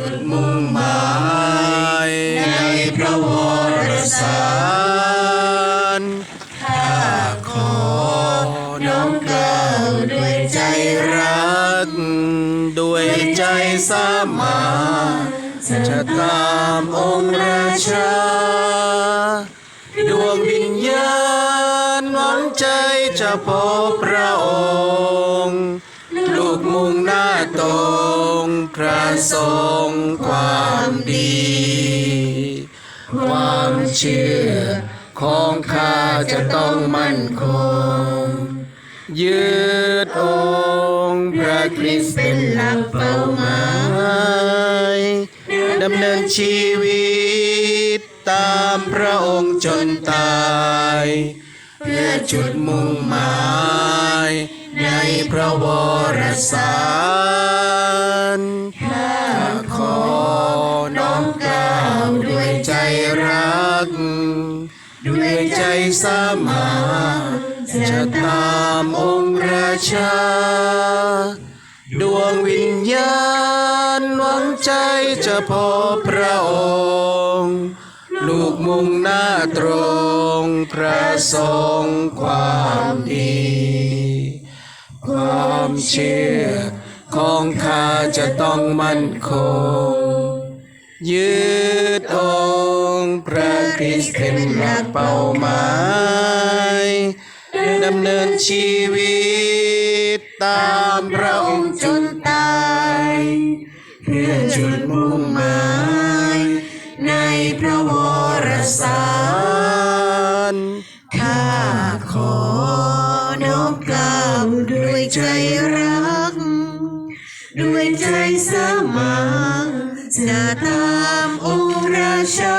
จุดมุ่งหมายในพระวรสารข้าขอน้อมเกล้าวด้วยใจรัก ด้วยใจสามาจะตามองค์ราชา ดวงวิญญาณหวังใจจะพบพระองค์ ลูกมุ่งหน้าตรง พระทรงความดี ความเชื่อของข้าจะต้องมั่นคง ยืดองค์พระคริสต์เป็นหลักเป้าหมายดำเนินชีวิตตามพระองค์จนตาย เพื่อจุดมุ่งหมาย ในพระวรสา กล่าวด้วยใจรัก ด้วยใจสามาจะตามองค์ราชา ดวงวิญญาณหวังใจจะพบพระองค์ ลูกมุ่งหน้าตรงพระทรงความดี ความเชื่อของข้าจะต้องมั่นคง ยืดองค์พระคริสต์เป็นหลักเป้าหมายดำเนินชีวิต ตามพระองค์จนตายเพื่อจุดมุ่งหมายในพระวรสารข้าขอน้อมกล่าวด้วยใจรัก ด้วยใจสมัค จะตามองค์ราชา